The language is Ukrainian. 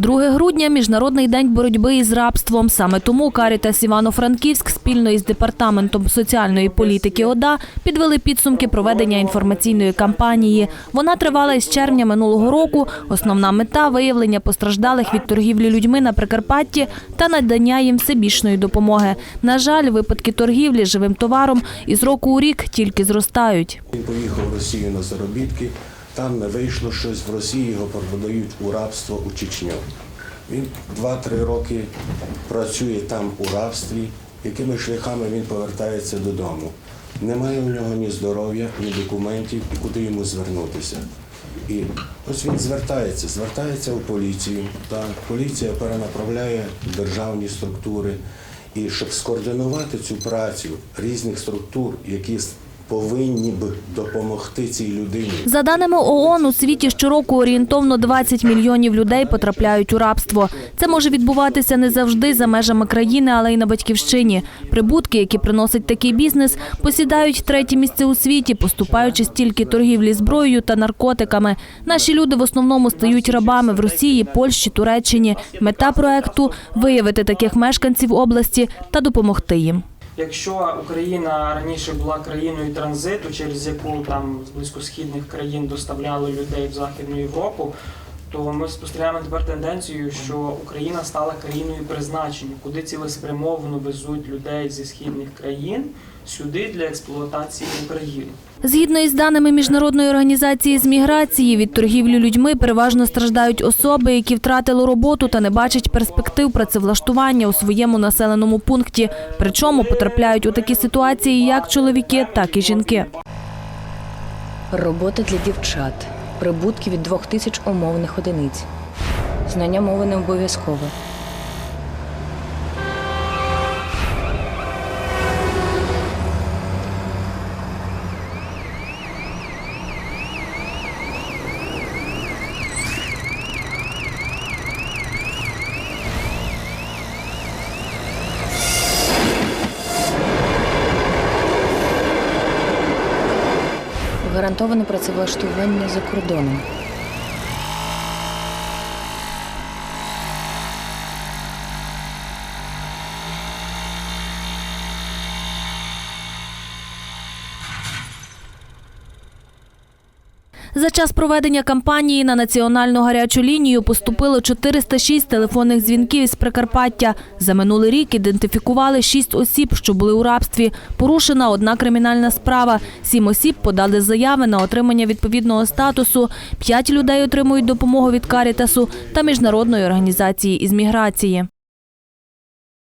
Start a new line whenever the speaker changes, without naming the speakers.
2 грудня міжнародний день боротьби із рабством. Саме тому Карітас Івано-Франківськ спільно із департаментом соціальної політики ОДА підвели підсумки проведення інформаційної кампанії. Вона тривала із червня минулого року. Основна мета виявлення постраждалих від торгівлі людьми на Прикарпатті та надання їм всебічної допомоги. На жаль, випадки торгівлі живим товаром із року у рік тільки зростають.
Він поїхав в Росію на заробітки, там не вийшло щось, в Росії його продають у рабство у Чечню. Він 2-3 роки працює там у рабстві, якими шляхами він повертається додому. Немає у нього ні здоров'я, ні документів, і куди йому звернутися. І ось він звертається, звертається у поліцію. Так, поліція перенаправляє державні структури. І щоб скоординувати цю працю різних структур, які повинні б допомогти цій людині.
За даними ООН, у світі щороку орієнтовно 20 мільйонів людей потрапляють у рабство. Це може відбуватися не завжди за межами країни, але й на батьківщині. Прибутки, які приносить такий бізнес, посідають третє місце у світі, поступаючи стільки торгівлі зброєю та наркотиками. Наші люди в основному стають рабами в Росії, Польщі, Туреччині. Мета проекту виявити таких мешканців області та допомогти їм.
Якщо Україна раніше була країною транзиту, через яку там з близькосхідних країн доставляли людей в Західну Європу, то ми спостерігаємо тепер тенденцію, що Україна стала країною призначення, куди цілеспрямовано везуть людей зі східних країн сюди для експлуатації України.
Згідно із даними міжнародної організації з міграції, від торгівлі людьми переважно страждають особи, які втратили роботу та не бачать перспектив працевлаштування у своєму населеному пункті. Причому потрапляють у такі ситуації як чоловіки, так і жінки.
Робота для дівчат. Прибутки від двох тисяч умовних одиниць. Знання мови не обов'язкове. Гарантоване працевлаштування за кордоном.
За час проведення кампанії на національну гарячу лінію поступило 406 телефонних дзвінків із Прикарпаття. За минулий рік ідентифікували 6 осіб, що були у рабстві. Порушена одна кримінальна справа. Сім осіб подали заяви на отримання відповідного статусу. П'ять людей отримують допомогу від Карітасу та міжнародної організації із міграції.